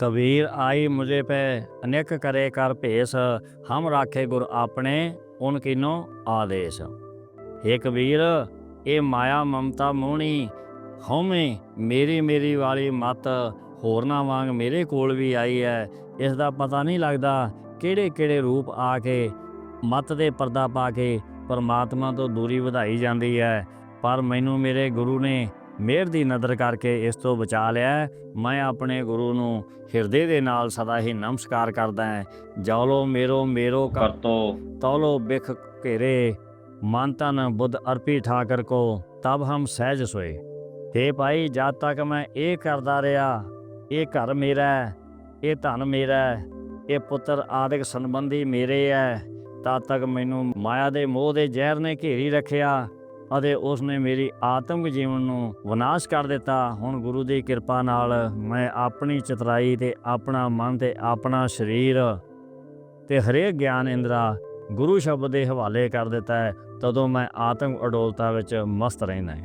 ਕਬੀਰ ਆਈ ਮੁਝੇ ਪੈ ਅਨੇਕ ਕਰੇ ਕਰ ਭੇਸ ਹਮ ਰਾਖੇ ਗੁਰ ਆਪਣੇ ਉਨ ਕਿਨੋ ਆਦੇਸ਼ हे ਕਬੀਰ ਇਹ ਮਾਇਆ ਮਮਤਾ ਮੋਹਣੀ ਹਉਮੈ ਮੇਰੀ ਮੇਰੀ ਵਾਲੀ ਮਤ ਹੋਰਨਾ ਵਾਂਗ ਮੇਰੇ ਕੋਲ ਵੀ ਆਈ ਹੈ ਇਸ ਦਾ ਪਤਾ ਨਹੀਂ ਲੱਗਦਾ ਕਿਹੜੇ ਕਿਹੜੇ ਰੂਪ ਆ ਕੇ ਮਤ ਦੇ ਪਰਦਾ ਪਾ ਕੇ ਪਰਮਾਤਮਾ ਤੋਂ ਦੂਰੀ ਵਧਾਈ ਜਾਂਦੀ ਹੈ ਪਰ ਮੈਨੂੰ ਮੇਰੇ ਗੁਰੂ ਨੇ ਮਿਹਰ ਦੀ ਨਜ਼ਰ ਕਰਕੇ ਇਸ ਤੋਂ ਬਚਾ ਲਿਆ। ਮੈਂ ਆਪਣੇ ਗੁਰੂ ਨੂੰ ਹਿਰਦੇ ਦੇ ਨਾਲ ਸਦਾ ਹੀ ਨਮਸਕਾਰ ਕਰਦਾ ਹਾਂ। ਜੌਲੋ ਮੇਰੋ ਮੇਰੋ ਕਰਤੋ ਤੌਲੋ ਬਿਖ ਘੇਰੇ। ਮਨ ਤਨ ਬੁੱਧ ਅਰਪੀ ਠਾਕਰ ਕੋ ਤਬ ਹਮ ਸਹਿਜ ਸੋਏ। ਤੇ ਭਾਈ ਜਦ ਤੱਕ ਮੈਂ ਇਹ ਕਰਦਾ ਰਿਹਾ ਇਹ ਘਰ ਮੇਰਾ ਹੈ, ਇਹ ਧਨ ਮੇਰਾ ਹੈ, ਇਹ ਪੁੱਤਰ ਆਦਿਕ ਸੰਬੰਧੀ ਮੇਰੇ ਹੈ ਤਦ ਤੱਕ ਮੈਨੂੰ ਮਾਇਆ ਦੇ ਮੋਹ ਦੇ ਜ਼ਹਿਰ ਨੇ ਘੇਰੀ ਰੱਖਿਆ। ਅਤੇ ਉਸ ਨੇ ਮੇਰੀ ਆਤਮਿਕ ਜੀਵਨ ਨੂੰ ਵਿਨਾਸ਼ ਕਰ ਦਿੱਤਾ। ਹੁਣ ਗੁਰੂ ਦੀ ਕਿਰਪਾ ਨਾਲ ਮੈਂ ਆਪਣੀ ਚਤਰਾਈ ਤੇ ਆਪਣਾ ਮਨ ਤੇ ਆਪਣਾ ਸਰੀਰ ਤੇ ਹਰੇਕ ਗਿਆਨ ਇੰਦਰਾ ਗੁਰੂ ਸ਼ਬਦ ਦੇ ਹਵਾਲੇ ਕਰ ਦਿੱਤਾ ਹੈ, ਤਦੋਂ ਮੈਂ ਆਤਮ ਅਡੋਲਤਾ ਵਿੱਚ ਮਸਤ ਰਹਿੰਦਾ ਹਾਂ।